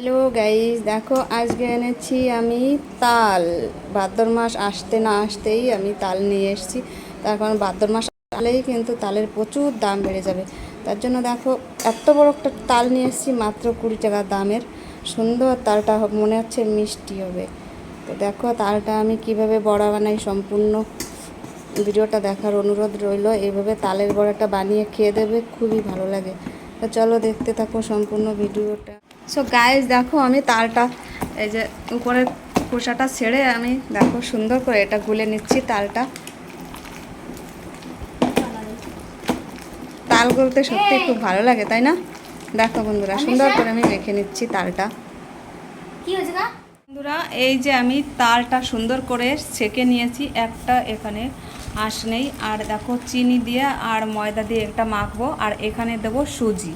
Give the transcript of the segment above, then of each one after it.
Hello guys, দেখো আজকে এনেছি আমি তাল। ভাদ্র মাস আসতে না আসতেই আমি তাল নিয়ে এসেছি। তার কারণ ভাদ্র মাস আসলেই কিন্তু তালের প্রচুর দাম বেড়ে যাবে। তার জন্য দেখো, এত বড় একটা তাল নিয়ে এসেছি, মাত্র কুড়ি টাকা দামের। সুন্দর তালটা মনে হচ্ছে মিষ্টি হবে। তো দেখো তালটা আমি কীভাবে বড়া বানাই, সম্পূর্ণ ভিডিওটা দেখার অনুরোধ রইল। এইভাবে তালের বড়াটা বানিয়ে খেয়ে দেবে, খুবই ভালো লাগে। তো চলো দেখতে থাকো সম্পূর্ণ ভিডিওটা। সো গাইস দেখো আমি তালটা এই যে উপরের খোসাটা ছেড়ে আমি দেখো সুন্দর করে এটা গুলে নিচ্ছি তালটা। তাল গুলতে সত্যি খুব ভালো লাগে তাই না? দেখো বন্ধুরা সুন্দর করে আমি মেখে নিচ্ছি তালটা। বন্ধুরা এই যে আমি তালটা সুন্দর করে ছেঁকে নিয়েছি একটা এখানে আঁশ নেই। আর দেখো চিনি দিয়ে আর ময়দা দিয়ে একটা মাখবো আর এখানে দেবো সুজি।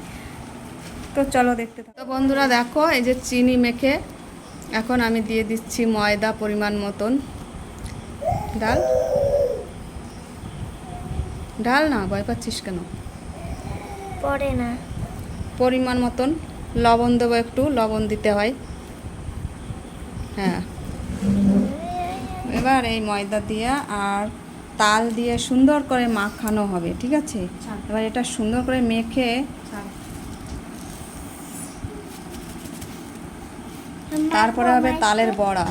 তো চলো দেখতে তো বন্ধুরা দেখো এই যে চিনি মেখে এখন আমি দিয়ে দিচ্ছি ময়দা পরিমাণ মতন। ডাল? ডাল না ভয় পাচ্ছিস কেন? পড়ে না। পরিমাণ মতন লবণ দেবো একটু লবণ দিতে হয়। হ্যাঁ। এবার এই ময়দা দিয়ে আর তাল দিয়ে সুন্দর করে মাখানো হবে ঠিক আছে? এবার এটা সুন্দর করে মেখে তারপরে হবে তালের বড়া।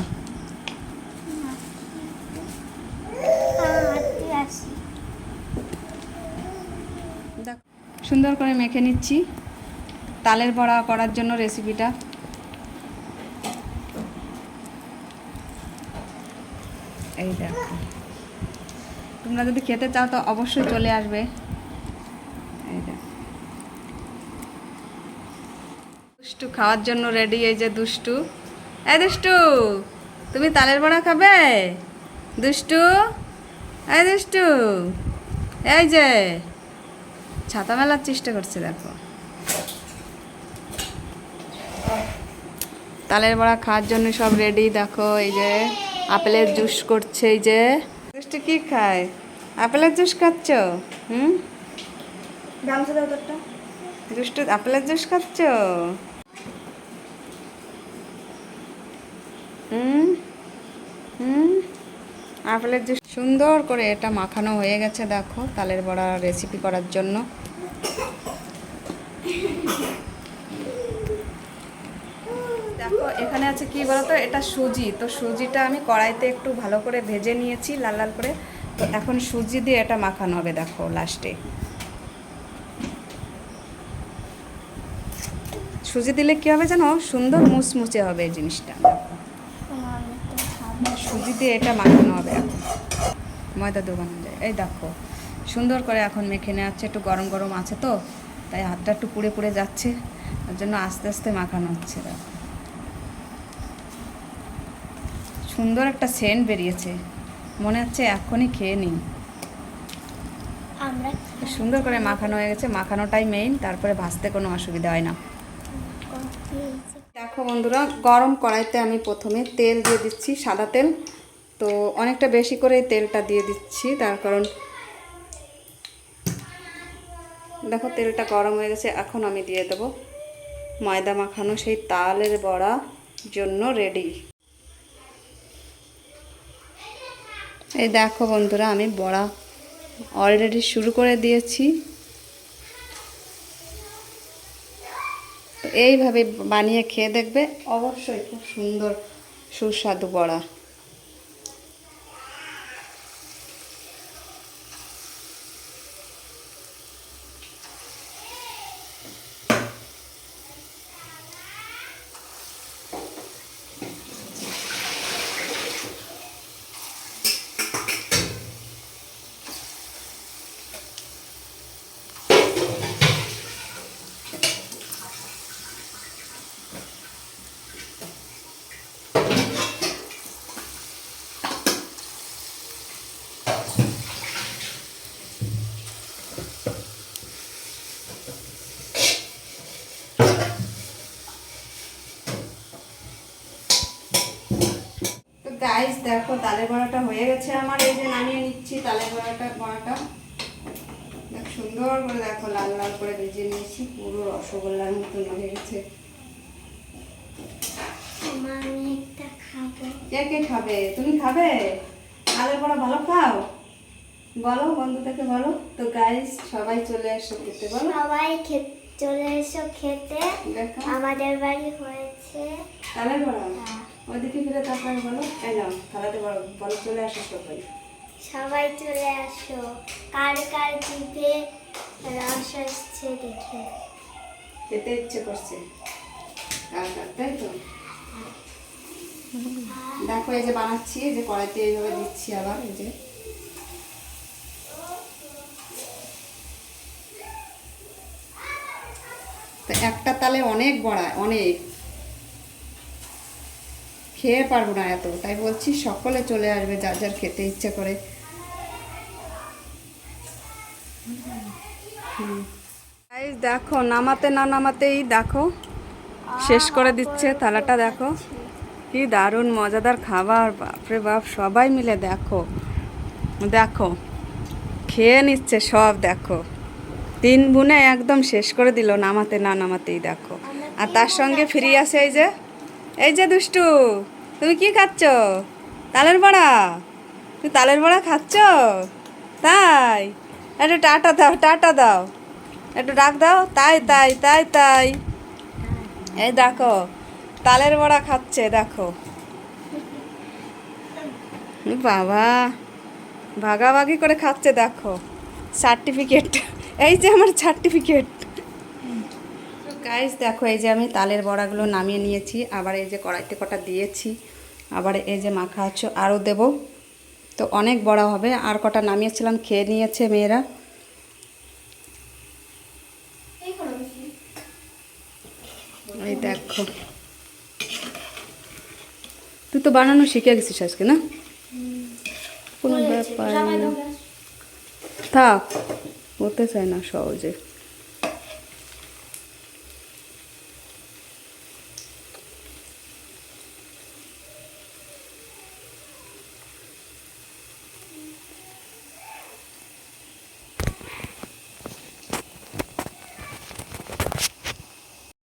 সুন্দর করে মেখে নিচ্ছি। তালের বড়া করার জন্য রেসিপিটা এই দেখো। তোমরা যদি খেতে চাও তো অবশ্যই চলে আসবে এই দেখো দুষ্টু খাওয়ার জন্য রেডি এই যে দুষ্টু। এই দুষ্টু তুমি তালের বড়া খাবে? দুষ্টু এই দুষ্টু এই যে। ছাতা মেলার চেষ্টা করছে দেখো। তালের বড়া খাওয়ার জন্য সব রেডি দেখো এই যে আপেলের জুস করছে এই যে। দুষ্টু কি খায়? আপেলের জুস খাচ্ছ? হুম? দুষ্টু আপেলের জুস খাচ্ছ? হুম? হুম? আপেলের জুস সুন্দর করে এটা মাখানো হয়ে গেছে, দেখো, তালের বড়া রেসিপি করার জন্য। দেখো, এখানে আছে কি বলতো? এটা সুজি। তো সুজিটা আমি কড়াইতে একটু ভালো করে ভেজে নিয়েছি, লাল লাল করে। তো এখন সুজি দিয়ে এটা মাখানো হবে, দেখো লাস্টে সুজি দিলে কি হবে জানো? সুন্দর মুচমুচে হবে জিনিসটা, দেখো। সুজি দিয়ে এটা মাখানো হবে এখন। ময়দা দোকানে যায় এই দেখো সুন্দর করে এখন মেখে নেওয়া হচ্ছে। একটু গরম গরম আছে তো তাই হাতটা একটু পুড়ে পুড়ে যাচ্ছে। তার জন্য আস্তে আস্তে মাখানো হচ্ছে দেখো। সুন্দর একটা সেন্ট বেরিয়েছে। মনে হচ্ছে এখনই খেয়ে নিই। সুন্দর করে মাখানো হয়ে গেছে। মাখানোটাই মেইন তারপরে ভাজতে কোনো অসুবিধা হয় না। বন্ধুরা, গরম কড়াইতে আমি প্রথমে তেল দিয়ে দিচ্ছি, সাদা তেল। তো অনেকটা বেশি করে তেলটা দিয়ে দিচ্ছি, তার কারণ দেখো তেলটা গরম হয়ে গেছে, এখন আমি দিয়ে দেবো ময়দা মাখানো সেই তালের বড়া জন্য রেডি এই দেখো বন্ধুরা, আমি বড়া অলরেডি শুরু করে দিয়েছি। এইভাবে বানিয়ে খেয়ে দেখবে। অবশ্যই খুব সুন্দর সুস্বাদু বড়া তো গাইস দেখো তালের বড়াটা হয়ে গেছে আমার এই যে নামিয়ে নিচ্ছি তালের বড়াটা বড়াটা। দেখ সুন্দর করে দেখো লাল লাল করে ভেজে নিয়েছি পুরো রসগোল্লার মতন হয়ে গেছে। কে কে খাবে? তুমি খাবে? বড়া ভালো খাও? বলো বলো। তো গাইস সবাই চলে এসো খেতে বলো। সবাই চলে এসো খেতে। দেখো। আমাদের বাড়ি হয়েছে। বড়া? হ্যাঁ। ওইদিকে ফিরে তারপরে বলো এই নাও বড় বলো চলে আসো সবাই। সবাই চলে আসো। কার কার জিভে রস আসছে দেখে। খেতে ইচ্ছে করছে। কার কার তাই তো? দেখো এই যে বানাচ্ছি এই যে কড়াইতে এইভাবে দিচ্ছি আবার এই যে। একটা তালে অনেক বড়া অনেক। খেয়ে পারব না এত। তাই বলছি সকলে চলে আসবে যার যার খেতে ইচ্ছে করে। দেখো, নামাতে না নামাতেই দেখো, শেষ করে দিচ্ছে থালাটা দেখো। কি দারুণ, মজাদার খাবার, বাপরে বাপ, সবাই মিলে দেখো। দেখো, খেয়ে নিচ্ছে সব, দেখো। তিন বুনে একদম শেষ করে দিল নামাতে না নামাতেই, দেখো। আর তার সঙ্গে ফিরিয়ে আসে এই যে এই যে দুষ্টু। তুমি কি খাচ্ছ? তালের বড়া? তুমি তালের বড়া খাচ্ছ? তাই? একটু টাটা দাও টাটা দাও। একটু ডাক দাও। তাই তাই তাই তাই। এই দেখো, তালের বড়া খাচ্ছে, দেখো। বাবা। ভাগাভাগি করে খাচ্ছে, দেখো। সার্টিফিকেট। এই যে আমার সার্টিফিকেট। গাইস দেখো এই যে আমি তালের বড়াগুলো নামিয়ে নিয়েছি আবার এই যে কড়াইতে কটা দিয়েছি আবার এই যে মাখা আছে আরও দেব। তো অনেক বড়া হবে আর কটা নামিয়েছিলাম খেয়ে নিয়েছে মেয়েরা। এই দেখো। তুই তো বানানো শিখে গেছিস আজকে না? কোনো ব্যাপার না। থাক হতে চায় না সহজে।